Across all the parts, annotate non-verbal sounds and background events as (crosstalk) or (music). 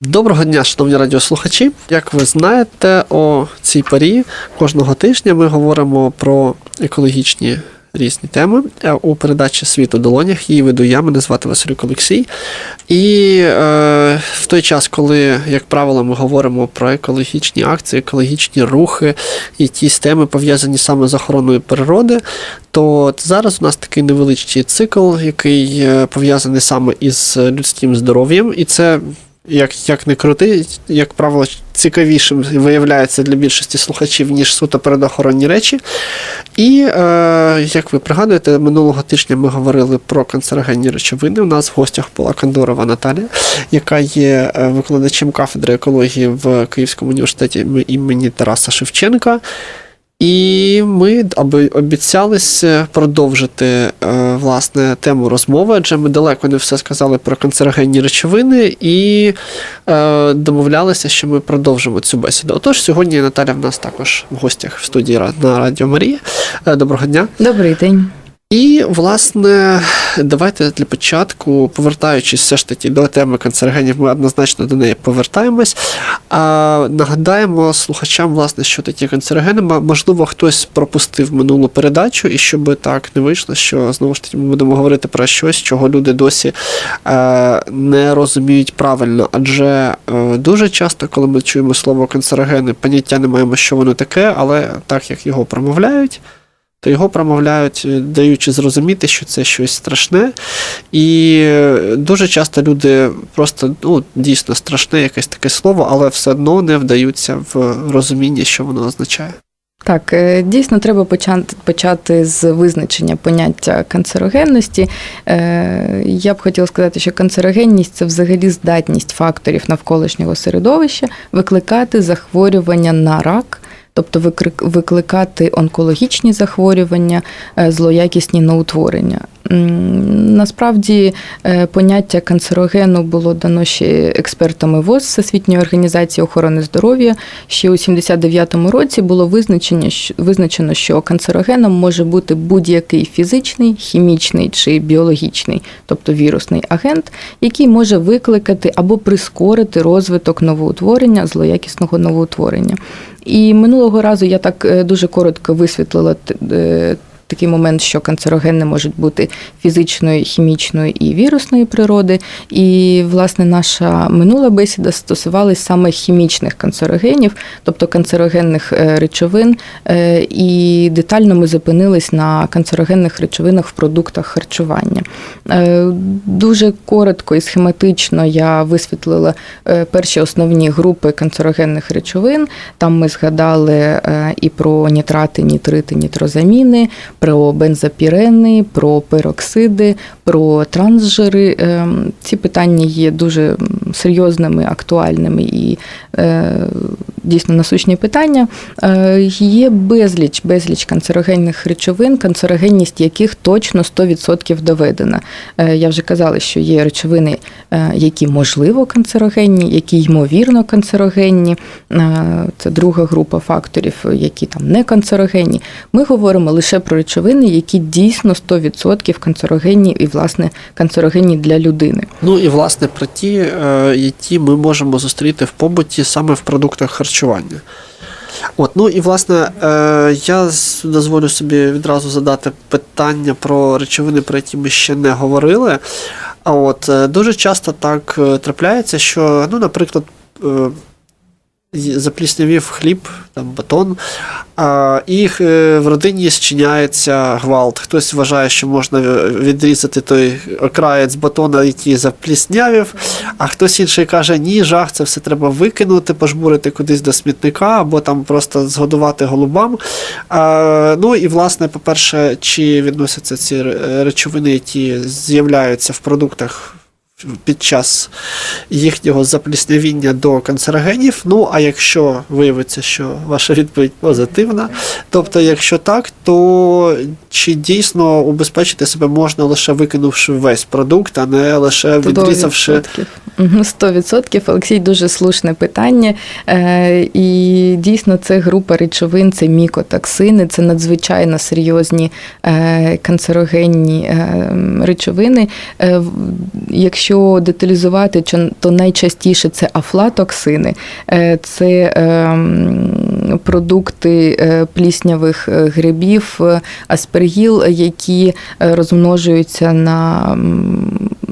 Доброго дня, шановні радіослухачі. Як ви знаєте, о цій порі кожного тижня ми говоримо про екологічні різні теми Е, у передачі Світ у долонях. Її веду я, мене звати Василюк Олексій. І е, в той час, коли, як правило, ми говоримо про екологічні акції, екологічні рухи, якісь теми пов'язані саме з охороною природи, то зараз у нас такий невеличкий цикл, який е, пов'язаний саме із людським здоров'ям, і це як, як не крути, як правило, цікавішим виявляється для більшості слухачів, ніж суто передохоронні речі. І е, як ви пригадуєте, минулого тижня ми говорили про канцерогенні речовини. У нас в гостях була Кондорова Наталія, яка є е, викладачем кафедри екології в Київському університеті імені Тараса Шевченка. І ми обіцялися продовжити е, власне тему розмови, адже ми далеко не все сказали про канцерогенні речовини і е, домовлялися, що ми продовжимо цю бесіду. Отож, сьогодні Наталя в нас також в гостях в студії на Радіо Марія. Е, доброго дня. Добрий день. І, власне, давайте для початку, повертаючись все ж таки до теми канцерогенів, ми однозначно до неї повертаємось. А нагадаємо слухачам, власне, що такі канцерогени. Можливо, хтось пропустив минулу передачу, і щоб так не вийшло, що знову ж таки ми будемо говорити про щось, чого люди досі е, не розуміють правильно. Адже е, дуже часто, коли ми чуємо слово канцерогени, поняття не маємо, що воно таке, але так як його промовляють то його промовляють, е, даючи зрозуміти, що це щось страшне. І е, дуже часто люди просто ну, дійсно страшне якесь таке слово, але все одно не вдаються в розуміння, що воно означає. Так, е, дійсно треба почати, з визначення поняття канцерогенності. Я б хотіла сказати, що канцерогенність це взагалі здатність факторів навколишнього середовища викликати захворювання на рак. Тобто викликати онкологічні захворювання, е, злоякісні новоутворення. Насправді е, поняття канцерогену було дано ще експертами ВОЗ Всесвітньої організації охорони здоров'я. Ще у 79-му році було визначено, визначено, що канцерогеном може бути будь-який фізичний, хімічний чи біологічний, тобто вірусний агент, який може викликати або прискорити розвиток новоутворення, злоякісного новоутворення. І минулого разу я так е, дуже коротко висвітлила е, такий момент, що канцерогени можуть бути фізичної, хімічної і вірусної природи. І, власне, наша минула бесіда стосувалась саме хімічних канцерогенів, тобто канцерогенних е, речовин. Е, І детально ми зупинились на канцерогенних речовинах в продуктах харчування. Е, Дуже коротко і схематично я висвітлила перші основні групи канцерогенних речовин. Там ми згадали і про нітрати, нітрити, нітрозаміни, про бензопірени, про пероксиди, про трансжири. Е, Ці питання є дуже серйозними, актуальними і е, дійсно насущні питання. Е, Є безліч, безліч канцерогенних речовин, канцерогенність яких точно 100% доведена. Я вже казала, що є речовини, які можливо канцерогенні, які ймовірно канцерогенні. Це друга група факторів, які там не канцерогенні. Ми говоримо лише про речовини, які дійсно 100% канцерогенні і, власне, канцерогенні для людини. Ну і власне про ті, е, які ми можемо зустріти в побуті саме в продуктах харчування. От, ну і власне, е, я дозволю собі відразу задати питання про речовини, про які ми ще не говорили. А от е, дуже часто так е, трапляється, що, ну, наприклад, запліснявів хліб, там батон, а, і е, в родині зчиняється гвалт. Хтось вважає, що можна е, відрізати той окраєць батона, який запліснявів, а хтось інший каже, ні, жах, це все треба викинути, пожбурити кудись до смітника, або там просто згодувати голубам. А, ну і власне, по-перше, чи відносяться ці речовини, які з'являються в продуктах під час їхнього запліснявіння до канцерогенів. Ну, а якщо виявиться, що ваша відповідь позитивна, тобто, якщо так, то чи дійсно убезпечити себе можна лише викинувши весь продукт, а не лише відрізавши 100%. Мгм, 100%. Олексій, дуже слушне питання. Е, І дійсно це група речовин, це мікотоксини, це надзвичайно серйозні е, канцерогенні е, речовини. Якщо якщо деталізувати, то найчастіше це афлатоксини, Е, це ем, продукти е, пліснявих е, грибів, аспергіл, які розмножуються на,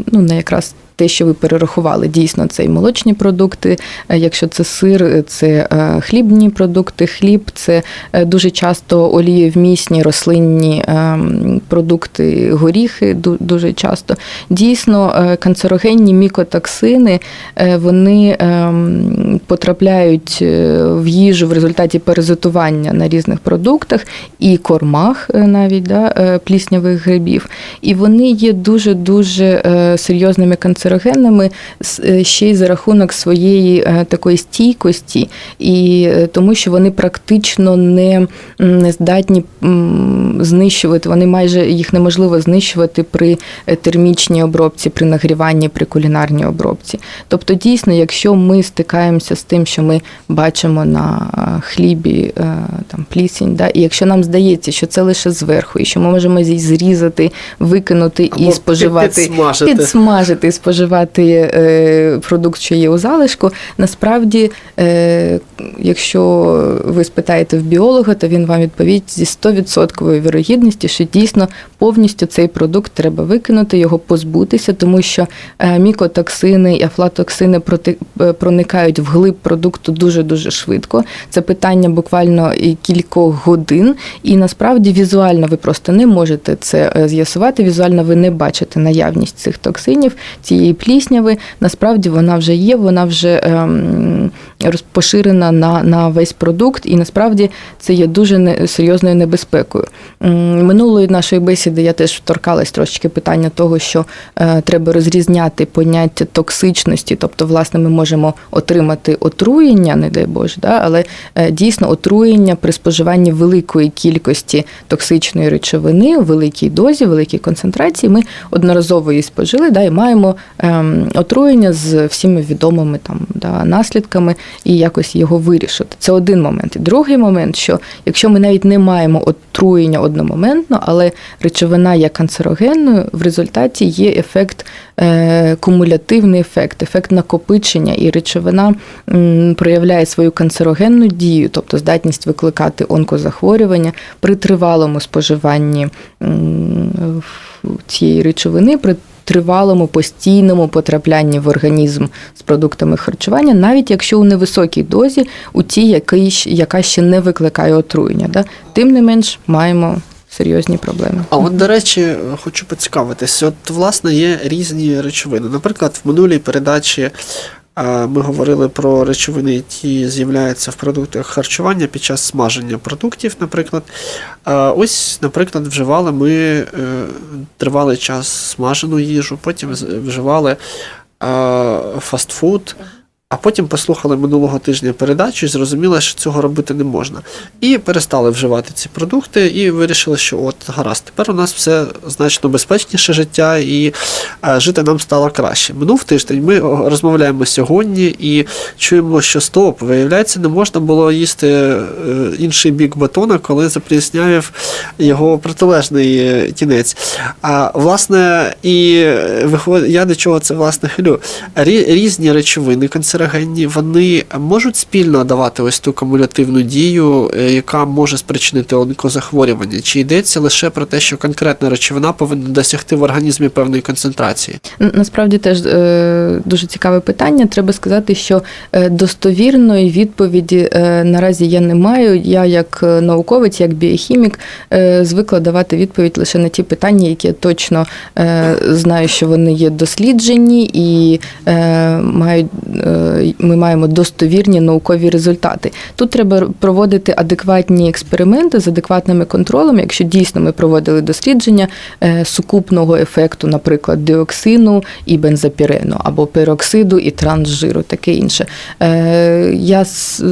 ну, на якраз те, що ви перерахували, дійсно це і молочні продукти. Е, Якщо це сир, е, це е, хлібні продукти, хліб, це дуже часто олієвмісні рослинні продукти, горіхи, дуже часто. Дійсно, канцерогенні мікотоксини вони потрапляють в їжу в результаті паразитування на різних продуктах і кормах навіть да, пліснявих грибів. І вони є дуже дуже серйозними канцерогенами с- е, ще й за рахунок своєї е, такої стійкості, і е, тому що вони практично не, здатні знищувати, вони майже їх неможливо знищувати при термічній обробці, при нагріванні, при кулінарній обробці. Тобто, дійсно, якщо ми стикаємося з тим, що ми бачимо на хлібі там плісінь, да, і якщо нам здається, що це лише зверху, і що ми можемо зрізати, викинути Або і споживати, підсмажити. підсмажити і споживати е, продукт, що є у залишку. Насправді, е, якщо ви спитаєте в біолога, то він вам відповість зі 100% вірогідністю, що дійсно повністю цей продукт треба викинути, його позбутися, тому що е, мікотоксини і афлатоксини проти- проникають в глиб продукту дуже дуже швидко. Це питання буквально кількох годин, і насправді візуально ви просто не можете це з'ясувати. Візуально ви не бачите наявність цих токсинів, цієї плісняви. Насправді вона вже є, вона вже ем, поширена на, на весь продукт, і насправді це є дуже серйозною небезпекою. Минулої нашої бесіди я теж вторкалась трошечки питання того, що е, треба розрізняти поняття токсичності, тобто, власне, ми можемо отримати отруєння, не дай Боже, да, але е, дійсно отруєння при споживанні великої кількості токсичної речовини, в великій дозі, великій концентрації, ми одноразово її спожили, да, і маємо отруєння з всіми відомими там да, наслідками і якось його вирішити. Це один момент. І другий момент, що якщо ми навіть не маємо отруєння одномоментно, але речовина є канцерогенною, в результаті є ефект, е, кумулятивний ефект, ефект накопичення, і речовина м, проявляє свою канцерогенну дію, тобто здатність викликати онкозахворювання при тривалому споживанні м, цієї речовини, при тривалому постійному потраплянні в організм з продуктами харчування, навіть якщо у невисокій дозі, у тій, яка ще не викликає отруєння. Да? Тим не менш маємо серйозні проблеми. А от, до речі, хочу поцікавитись. От, власне, є різні речовини. Наприклад, в минулій передачі ми говорили про речовини, які з'являються в продуктах харчування під час смаження продуктів, наприклад. Ось, наприклад, вживали ми е, тривалий час смажену їжу, потім вживали фастфуд. А потім послухали минулого тижня передачу і зрозуміли, що цього робити не можна. І перестали вживати ці продукти, і вирішили, що от гаразд, тепер у нас все значно безпечніше життя, і е, жити нам стало краще. Минув тиждень. Ми розмовляємо сьогодні і чуємо, що стоп, виявляється, не можна було їсти е, інший бік батона, коли запліснявив його протилежний е, кінець. А власне, і виходить, я до чого це власне хилю. Різні речовини канцерогенні, вони можуть спільно давати ось ту кумулятивну дію, е, яка може спричинити онкозахворювання. Чи йдеться лише про те, що конкретна речовина повинна досягти в організмі певної концентрації? Насправді теж е, дуже цікаве питання. Треба сказати, що е, достовірної відповіді наразі я не маю. Я, як науковець, як біохімік, звикла давати відповідь лише на ті питання, які точно знаю, що вони є досліджені, і мають, ми маємо достовірні наукові результати. Тут треба проводити адекватні експерименти з адекватними контролем. Якщо дійсно ми проводили дослідження е, сукупного ефекту, наприклад, диоксину і бензопірену, або пероксиду і трансжиру, таке інше. Е, Я е,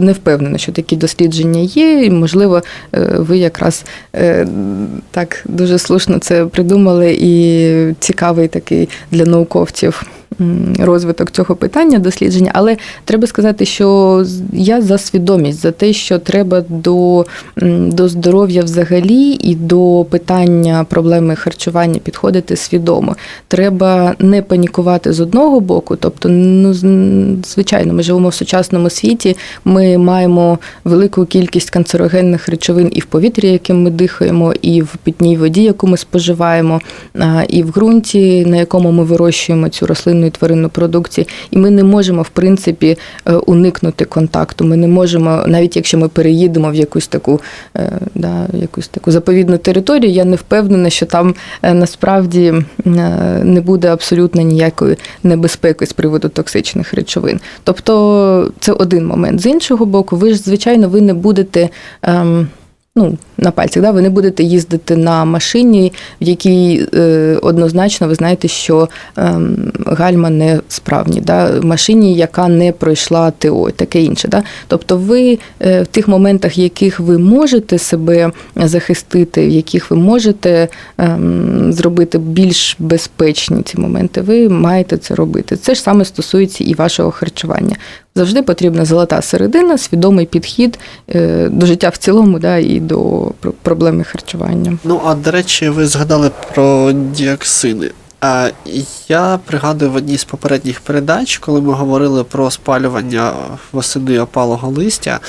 не впевнена, що такі дослідження є, і можливо, е, ви якраз е, так дуже слушно це придумали, і цікавий такий для науковців розвиток цього питання, дослідження. Але треба сказати, що я за свідомість, за те, що треба до, до здоров'я взагалі і до питання проблеми харчування підходити свідомо. Треба не панікувати з одного боку, тобто, ну звичайно, ми живемо в сучасному світі. Ми маємо велику кількість канцерогенних речовин і в повітрі, яким ми дихаємо, і в питній воді, яку ми споживаємо, і в ґрунті, на якому ми вирощуємо цю рослинну і тваринну продукцію. І ми не можемо, в принципі, е, уникнути контакту. Ми не можемо, навіть якщо ми переїдемо в якусь таку, е, да, якусь таку заповідну територію, я не впевнена, що там е, насправді не буде абсолютно ніякої небезпеки з приводу токсичних речовин. Тобто це один момент. З іншого боку, ви ж, звичайно, ви не будете. Ем, Ну, на пальцях, да, ви не будете їздити на машині, в якій е, однозначно ви знаєте, що ем, гальма не справні, да, машині, яка не пройшла ТО, таке інше. Да. Тобто ви е, в тих моментах, в яких ви можете себе захистити, в яких ви можете ем, зробити більш безпечні ці моменти, ви маєте це робити. Це ж саме стосується і вашого харчування. Завжди потрібна золота середина, свідомий підхід е, до життя в цілому, да, і до проблеми харчування. Ну, а до речі, ви згадали про діоксини. А я пригадую в одній з попередніх передач, коли ми говорили про спалювання восени опалого листя,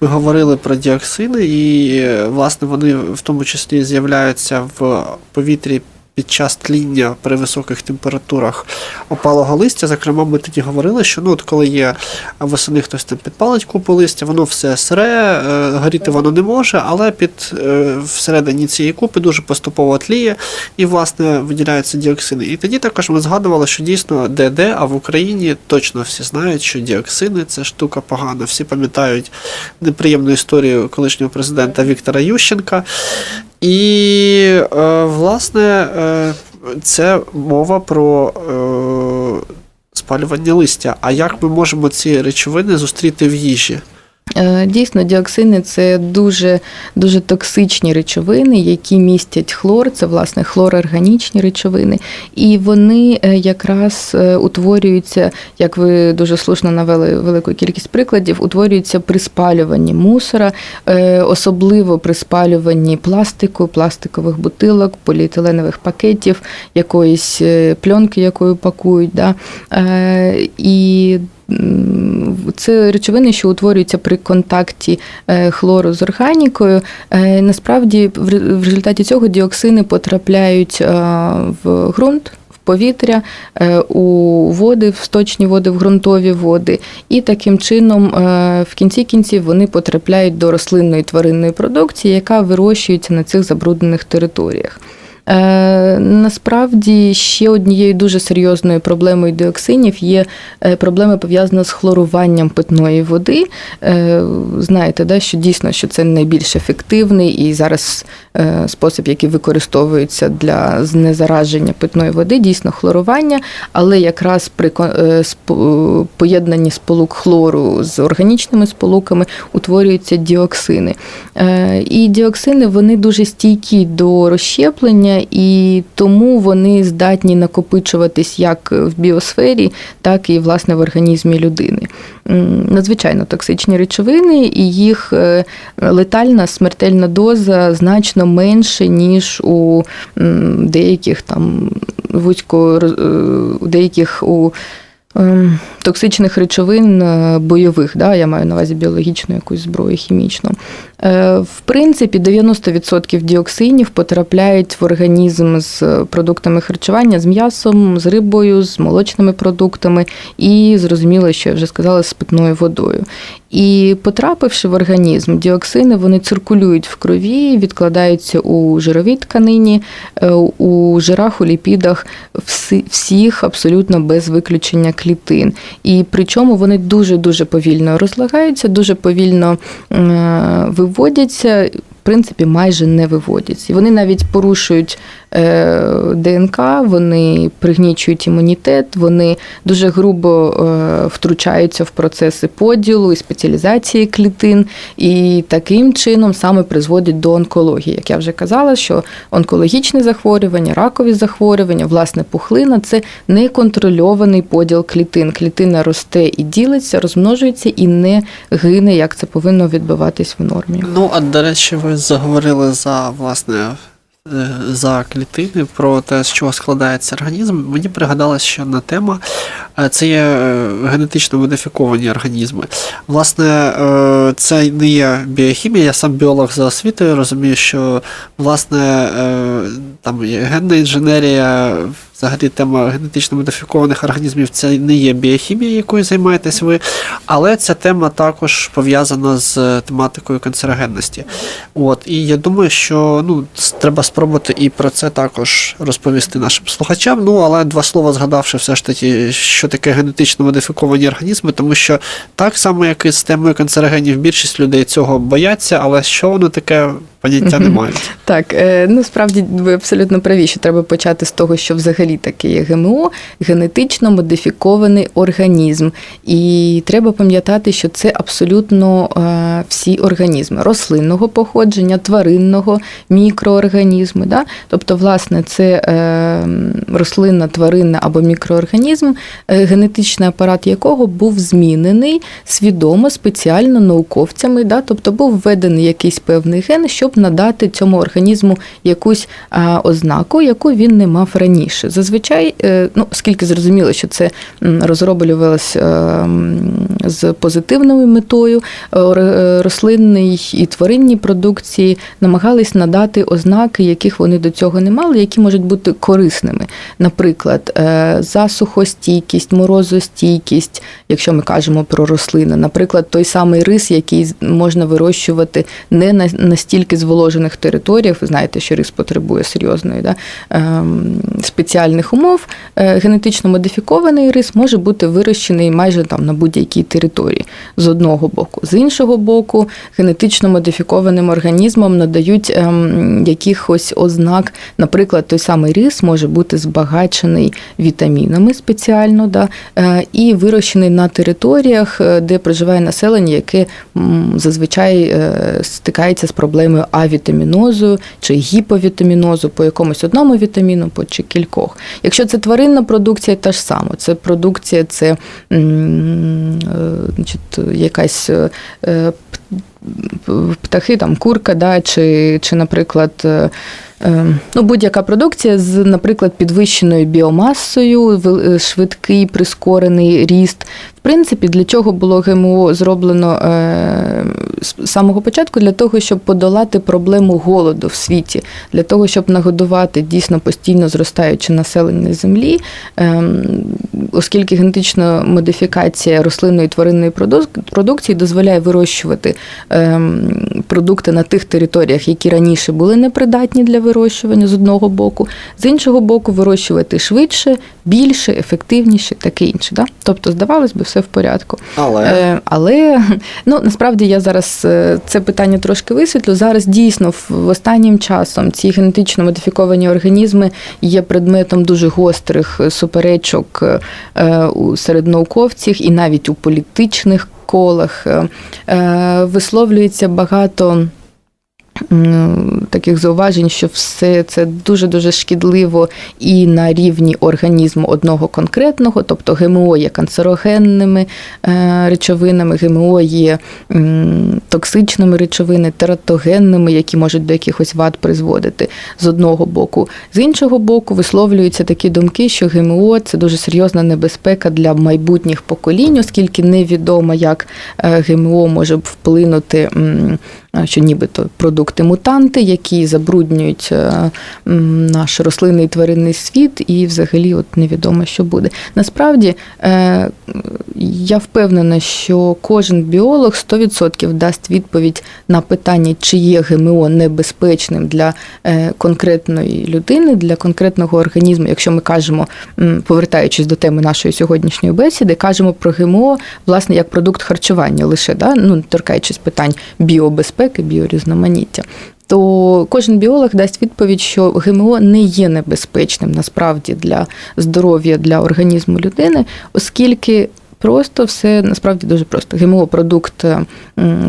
ми говорили про діоксини, і власне вони в тому числі з'являються в повітрі під час тління при високих температурах опалого листя. Зокрема, ми тоді говорили, що ну, от коли є восени хтось там підпалить купу листя, воно все сире, е, горіти воно не може, але під е, всередині цієї купи дуже поступово тліє і, власне, виділяються діоксини. І тоді також ми згадували, що дійсно де-де, а в Україні точно всі знають, що діоксини це штука погана. Всі пам'ятають неприємну історію колишнього президента Віктора Ющенка. І, е, власне, е, це мова про е, спалювання листя. А як ми можемо ці речовини зустріти в їжі? Е, Дійсно, діоксини це дуже, дуже токсичні речовини, які містять хлор, це власне хлорорганічні речовини, і вони е, якраз е, утворюються, як ви дуже слушно навели велику кількість прикладів, утворюються при спалюванні мусора, особливо при спалюванні пластику, пластикових бутилок, поліетиленових пакетів, якоїсь пленки, якою пакують. Да? І це речовини, що утворюються при контакті е, хлору з органікою. Е, Насправді, в результаті цього діоксини потрапляють е, в ґрунт. Повітря у води, в сточні води, в ґрунтові води, і таким чином в кінці кінців вони потрапляють до рослинної тваринної продукції, яка вирощується на цих забруднених територіях. Е, Насправді ще однією дуже серйозною проблемою діоксинів є е, проблема пов'язана з хлоруванням питної води. Е, Знаєте, да, що дійсно що це найбільш ефективний і зараз е, спосіб, який використовується для знезараження питної води, дійсно хлорування, але якраз при е, поєднанні сполук хлору з органічними сполуками утворюються діоксини. Е, І діоксини вони дуже стійкі до розщеплення, і тому вони здатні накопичуватись як в біосфері, так і власне в організмі людини. Надзвичайно токсичні речовини, і їх е, летальна смертельна доза значно менше, ніж у деяких там вузько е, деяких у токсичних речовин е, бойових, да, я маю на увазі біологічну якусь зброю хімічну. Е, В принципі, 90% діоксинів потрапляють в організм з продуктами харчування, з м'ясом, з рибою, з молочними продуктами і, зрозуміло, що я вже сказала, з питною водою. І потрапивши в організм, діоксини вони циркулюють в крові, відкладаються у жировій тканині, е, у жирах, у ліпідах всіх абсолютно без виключення клітин. І причому вони дуже-дуже повільно розлагаються, дуже повільно е, виводяться. В принципі, майже не виводяться. І вони навіть порушують ДНК, вони пригнічують імунітет, вони дуже грубо е, втручаються в процеси поділу і спеціалізації клітин, і таким чином саме призводять до онкології. Як я вже казала, що онкологічні захворювання, ракові захворювання, власне, пухлина це неконтрольований поділ клітин. Клітина росте і ділиться, розмножується і не гине, як це повинно відбуватись в нормі. Ну, а до речі, ви заговорили за власне. Е, За клітини про те, з чого складається організм, мені пригадалася ще одна тема. Е, Це є е, генетично модифіковані організми. Власне, це не є біохімія. Я сам біолог за освітою розумію, що власне там генна інженерія, взагалі тема генетично модифікованих організмів це не є біохімія, якою займаєтесь ви, але ця тема також пов'язана з тематикою канцерогенності. От, і я думаю, що ну, треба спробувати і про це також розповісти нашим слухачам. Ну, але два слова згадавши все ж таки, що таке генетично модифіковані організми, тому що так само, як і з темою канцерогенів, більшість людей цього бояться, але що воно таке, поняття не мають. Так, е, ну справді ви абсолютно праві, що треба почати з того, що взагалі таке є ГМО, генетично модифікований організм. І треба пам'ятати, що це абсолютно е, всі організми рослинного походження, тваринного, мікроорганізми. Да? Тобто, власне, це е, рослинна, тваринна або мікроорганізм, генетичний апарат якого був змінений свідомо, спеціально науковцями. Да? Тобто був введений якийсь певний ген, щоб надати цьому організму якусь ознаку, яку він не мав раніше. Зазвичай, е, ну, оскільки зрозуміло, що це розроблювалось е, з позитивною метою, е, е, і тваринній продукції намагались надати ознаки, яких вони до цього не мали, які можуть бути корисними. Наприклад, засухостійкість, морозостійкість, якщо ми кажемо про рослини, наприклад, той самий рис, який можна вирощувати не на настільки зволожених територіях. Ви знаєте, що рис потребує серйозної да, ем, спеціальних умов. Е, Генетично модифікований рис може бути вирощений майже там на будь-якій території з одного боку. З іншого боку, генетично модифікованим організмам надають ем, якихось ознак. Наприклад, той самий рис може бути збагачений вітамінами спеціально, да, е, і вирощений на територіях, е, де проживає населення, яке зазвичай стикається з проблемою авітамінозу чи гіповітамінозу по якомусь одному вітаміну, по чи кількох. Якщо це тваринна продукція, та ж саме. Це продукція, це е, значить, якась е, е, птахи, там курка, да, чи, чи наприклад. Е, Ну, будь-яка продукція з, наприклад, підвищеною біомасою, е, швидкий прискорений ріст. В принципі, для чого було ГМО зроблено е, з самого початку? Для того, щоб подолати проблему голоду в світі, для того, щоб нагодувати дійсно постійно зростаюче населення землі, Ем, оскільки генетична модифікація рослинної і тваринної продукції дозволяє вирощувати продукти на тих територіях, які раніше були непридатні для вирощування з одного боку, з іншого боку, вирощувати швидше, більше, ефективніше, таке інше. Да? Тобто, здавалось би, все в порядку. Але Е, але (laughs) ну насправді я зараз е, це питання трошки висвітлю. Зараз дійсно в- останнім часом ці генетично модифіковані організми є предметом дуже гострих е, суперечок е, у серед науковців і навіть у політичних колах. Висловлюється багато. Таких зауважень, що все це дуже дуже шкідливо і на рівні організму одного конкретного, тобто ГМО є канцерогенними е, речовинами, ГМО є токсичними речовинами, тератогенними, які можуть до якихось вад призводити з одного боку. З іншого боку, висловлюються такі думки, що ГМО це дуже серйозна небезпека для майбутніх поколінь, оскільки невідомо, як е, ГМО може вплинути. Що нібито продукти мутанти, які забруднюють е, наш рослинний і тваринний світ, і взагалі от невідомо, що буде. Насправді е, я впевнена, що кожен біолог 100% дасть відповідь на питання, чи є ГМО небезпечним для е, конкретної людини, для конкретного організму. Якщо ми кажемо, повертаючись до теми нашої сьогоднішньої бесіди, кажемо про ГМО, власне, як продукт харчування лише, да? ну, торкаючись питань біобезпеки, біорізноманіття. то кожен біолог дасть відповідь, що ГМО не є небезпечним насправді для здоров'я для організму людини, оскільки. Просто все насправді дуже просто. ГМО-продукт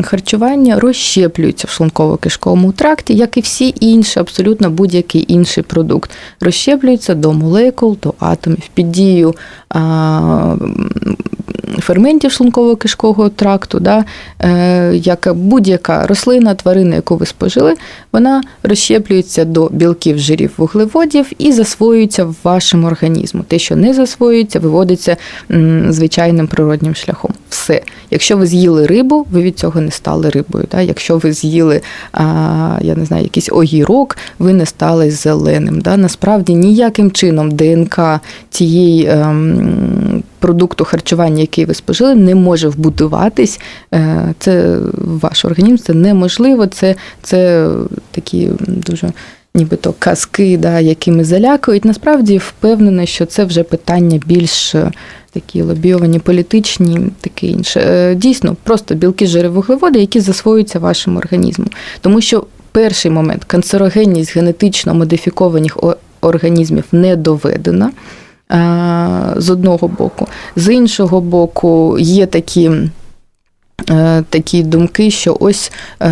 харчування розщеплюється в шлунково-кишковому тракті, як і всі інші, абсолютно будь-який інший продукт. Розщеплюється до молекул, до атомів під дією а, ферментів шлунково-кишкового тракту, да, е, як будь-яка рослина, тварина, яку ви спожили, вона розщеплюється до білків, жирів, вуглеводів і засвоюється в вашому організму. Те, що не засвоюється, виводиться звичайним природнім шляхом. Все. Якщо ви з'їли рибу, ви від цього не стали рибою. Да? Якщо ви з'їли, я не знаю, якийсь огірок, ви не стали зеленим. Да? Насправді ніяким чином ДНК цієї ем, продукту харчування, який ви спожили, не може вбудуватись. Е, Це ваш організм, це неможливо. Це, це такі дуже. Нібито казки, да, якими залякують. Насправді впевнена, що це вже питання більш е, такі лобійовані, політичні, таке інше. Е, Дійсно, просто білки, жири, вуглеводи, які засвоюються вашим організмом. Тому що перший момент канцерогенність генетично модифікованих організмів не доведена. Е, З одного боку, з іншого боку, є такі е, такі думки, що ось е,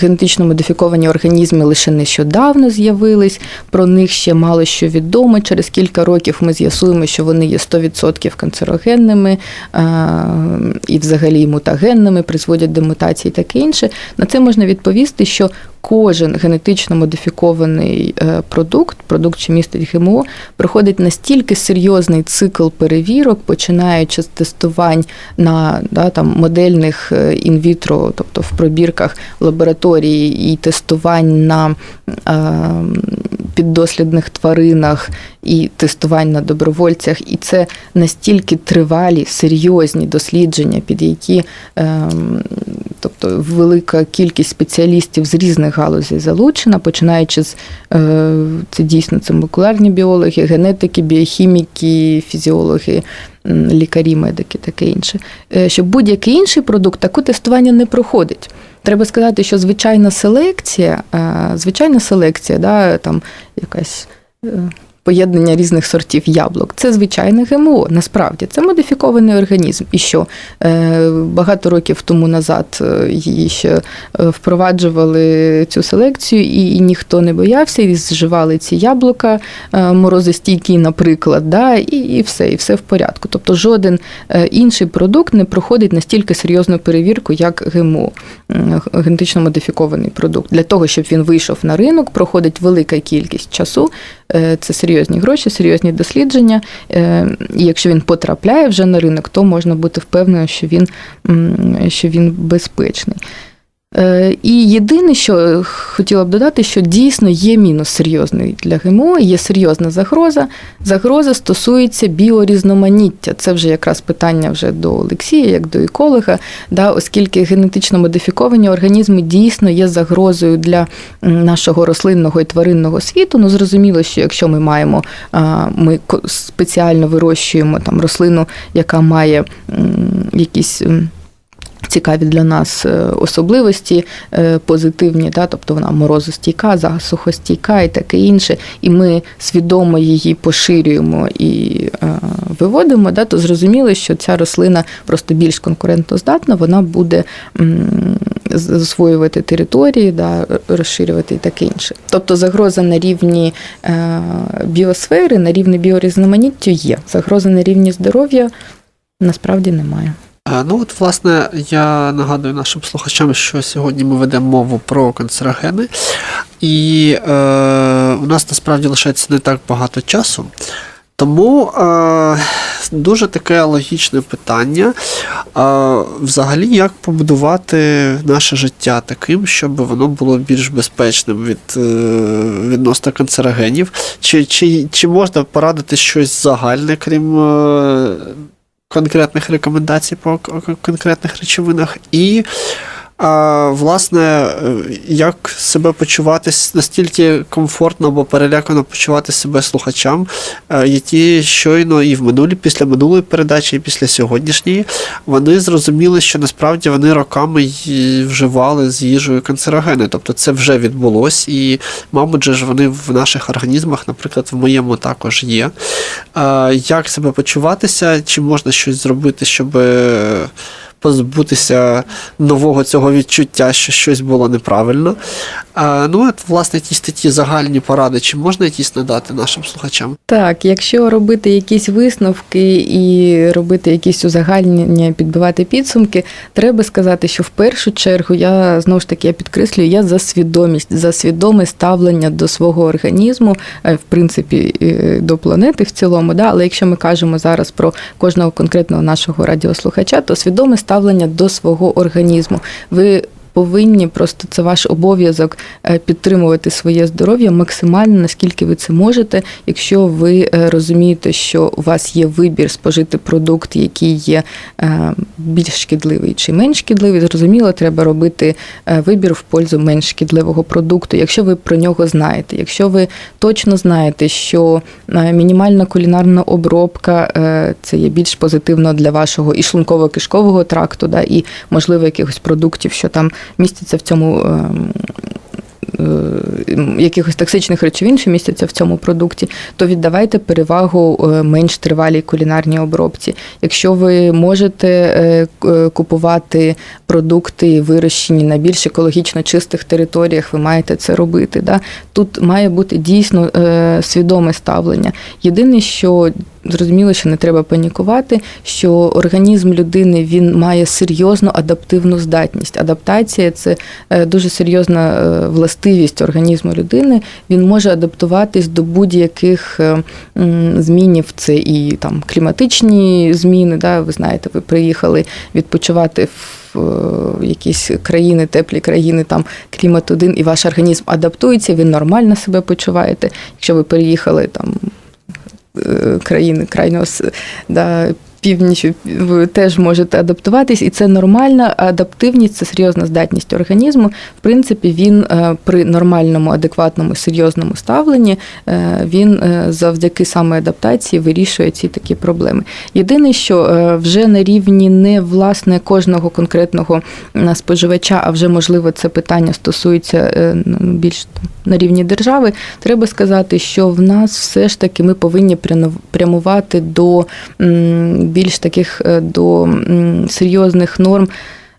генетично модифіковані організми лише нещодавно з'явились, про них ще мало що відомо. Через кілька років ми з'ясуємо, що вони є 100% канцерогенними е, і взагалі мутагенними, призводять до мутацій і таке інше. На це можна відповісти, що кожен генетично модифікований е, продукт, продукт, що містить ГМО, проходить настільки серйозний цикл перевірок, починаючи з тестувань на да, там, модельних е, інвітро, тобто в пробірках лабораторії, і тестувань на е, піддослідних тваринах, і тестувань на добровольцях. І це настільки тривалі, серйозні дослідження, під які ем, тобто велика кількість спеціалістів з різних галузей залучена, починаючи з е, це дійсно це молекулярні біологи, генетики, біохіміки, фізіологи, лікарі, медики, таке інше. Е, Щоб будь-який інший продукт таке тестування не проходить. Треба сказати, що звичайна селекція, е, звичайна селекція, да, там якась. Поєднання різних сортів яблук. Це звичайне ГМО, насправді це модифікований організм. І що е, багато років тому назад е, її ще е, впроваджували цю селекцію, і, ніхто не боявся, і зживали ці яблука морозостійкі, наприклад, да, і, і все, і все в порядку. Тобто жоден інший продукт не проходить настільки серйозну перевірку, як ГМО, генетично модифікований продукт. Для того, щоб він вийшов на ринок, проходить велика кількість часу. Е, Це серйозні гроші, серйозні дослідження. Е, І якщо він потрапляє вже на ринок, то можна бути впевненим, що він, що він безпечний. Е, І єдине, що хотіла б додати, що дійсно є мінус серйозний для ГМО, є серйозна загроза. Загроза стосується біорізноманіття. Це вже якраз питання вже до Олексія, як до еколога, да, оскільки генетично модифіковані організми дійсно є загрозою для нашого рослинного і тваринного світу. Ну, зрозуміло, що якщо ми маємо, ми спеціально вирощуємо там рослину, яка має якісь. Цікаві для нас е, особливості е, позитивні, да, тобто вона морозостійка, засухостійка і таке інше, і ми свідомо її поширюємо і е, виводимо, да, то зрозуміло, що ця рослина просто більш конкурентоздатна, вона буде засвоювати території, да, розширювати і таке інше. Тобто загроза на рівні біосфери, на рівні біорізноманіття є. Загроза на рівні здоров'я насправді немає. Е, Ну от, власне, я нагадую нашим слухачам, що сьогодні ми ведемо мову про канцерогени, і е, у нас насправді лишається не так багато часу. Тому е, дуже таке логічне питання. Е, взагалі, як побудувати наше життя таким, щоб воно було більш безпечним від е, відносно канцерогенів? Чи, чи, чи можна порадити щось загальне, крім е, конкретних рекомендацій по конкретних речовинах? І А, власне, е, як себе почуватись настільки комфортно або перелякано почувати себе слухачам, е, які щойно і в минулі, після минулої передачі, і після сьогоднішньої, вони зрозуміли, що насправді вони роками вживали з їжею канцерогени. Тобто це вже відбулось, і, мабуть, ж вони в наших організмах, наприклад, в моєму також є. Як себе почуватися? Чи можна щось зробити, щоб е, позбутися нового цього відчуття, що щось було неправильно? А, ну, от, власне, якісь такі загальні поради, чи можна якісь надати нашим слухачам? Так, якщо робити якісь висновки і робити якісь узагальнення, підбивати підсумки, треба сказати, що в першу чергу я знову ж таки я підкреслюю, я за свідомість, за свідоме ставлення до свого організму, е, в принципі, е, до планети в цілому. Да? Але якщо ми кажемо зараз про кожного конкретного нашого радіослухача, то свідоме ставлення до свого організму. Ви повинні просто це ваш обов'язок е, підтримувати своє здоров'я максимально, наскільки ви це можете, якщо ви е, розумієте, що у вас є вибір спожити продукт, який є е, більш шкідливий чи менш шкідливий, зрозуміло, треба робити вибір в пользу менш шкідливого продукту, якщо ви про нього знаєте, якщо ви точно знаєте, що мінімальна кулінарна обробка це є більш позитивно для вашого і шлунково-кишкового тракту, да, і можливо якихось продуктів, що там містяться в цьому. ем, е, Якихось токсичних речовин, що містяться в цьому продукті, то віддавайте перевагу е, менш тривалій кулінарній обробці. Якщо ви можете е, купувати продукти, вирощені на більш екологічно чистих територіях, ви маєте це робити. Да? Тут має бути дійсно свідоме ставлення. Єдине, що зрозуміло, що не треба панікувати, що організм людини він має серйозну адаптивну здатність. Адаптація це е, дуже серйозна е, властивість організму людини. Він може адаптуватись до будь-яких е, змінів. Це і там кліматичні зміни. Да? Ви знаєте, ви приїхали відпочивати в якісь країни, теплі країни, там клімат один, і ваш організм адаптується, ви нормально себе почуваєте. Якщо ви переїхали там країни крайнього да, північ, ви теж можете адаптуватись, і це нормальна адаптивність, це серйозна здатність організму. В принципі, він е, при нормальному, адекватному, серйозному ставленні е, він е, завдяки саме адаптації вирішує ці такі проблеми. Єдине, що вже на рівні не власне кожного конкретного споживача, а вже можливо це питання стосується більш на рівні держави, треба сказати, що в нас все ж таки ми повинні прямувати до більш таких е, до серйозних норм.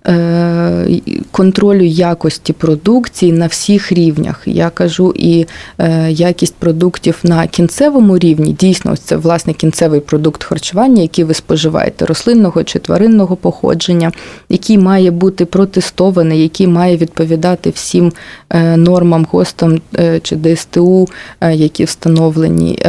Е, Контролю якості продукції на всіх рівнях. Я кажу і е, якість продуктів на кінцевому рівні. Дійсно, це власне кінцевий продукт харчування, який ви споживаєте, рослинного чи тваринного походження, який має бути протестований, який має відповідати всім е, нормам ГОСТам чи ДСТУ, які встановлені.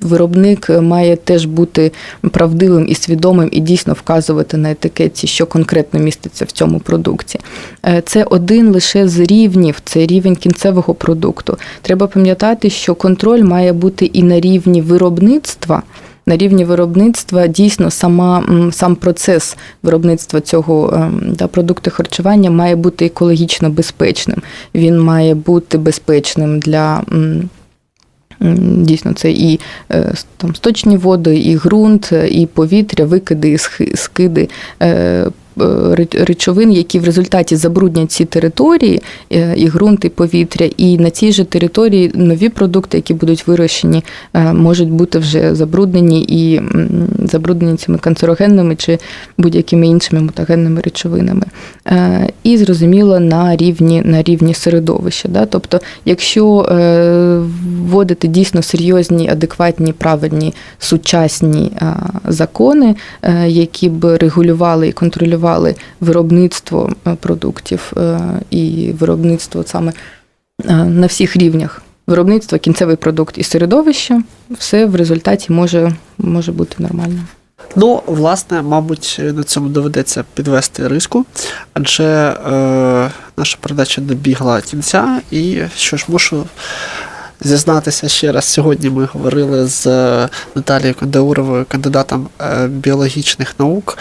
Виробник має теж бути правдивим і свідомим і дійсно вказувати на етикетці, що конкретно міститься в цьому продукті. Е, Це один лише з рівнів, це рівень кінцевого продукту. Треба пам'ятати, що контроль має бути і на рівні виробництва. На рівні виробництва дійсно сама сам процес виробництва цього ем, да, продукту харчування має бути екологічно безпечним. Він має бути безпечним для. Дійсно, це і е, там сточні води, і ґрунт, е, і повітря, викиди, і скиди речовин, які в результаті забруднять ці території, е, і ґрунт, і повітря. І на цій же території нові продукти, які будуть вирощені, е, можуть бути вже забруднені і забруднені цими канцерогенними чи будь-якими іншими мутагенними речовинами. Е, І зрозуміло на рівні, на рівні середовища. Да? Тобто, якщо е, вводити дійсно серйозні, адекватні, правильні, сучасні е, закони, е, які б регулювали і контролювали виробництво е, продуктів е, і виробництво саме е, на всіх рівнях. Виробництво, кінцевий продукт і середовище, все в результаті може, може бути нормально. Ну, власне, мабуть, на цьому доведеться підвести риску, адже е, наша передача добігла кінця, і що ж мушу зізнатися ще раз. Сьогодні ми говорили з Наталією Кондауровою, кандидатом біологічних наук.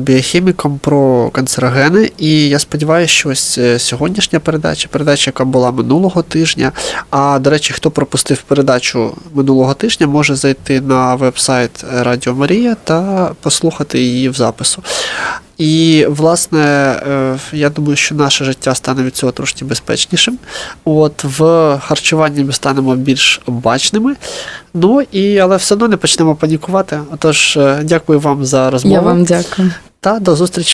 Біохіміком про канцерогени. І я сподіваюся, що ось е, сьогоднішня передача, передача, яка була минулого тижня. А до речі, хто пропустив передачу минулого тижня, може зайти на веб-сайт Радіо Марія та послухати її в запису. І, власне, е, я думаю, що наше життя стане від цього трошки безпечнішим. От в харчуванні ми станемо більш обачними. Ну і але все одно не почнемо панікувати. Отож, е, дякую вам за розмову Я вам дякую. та до зустрічі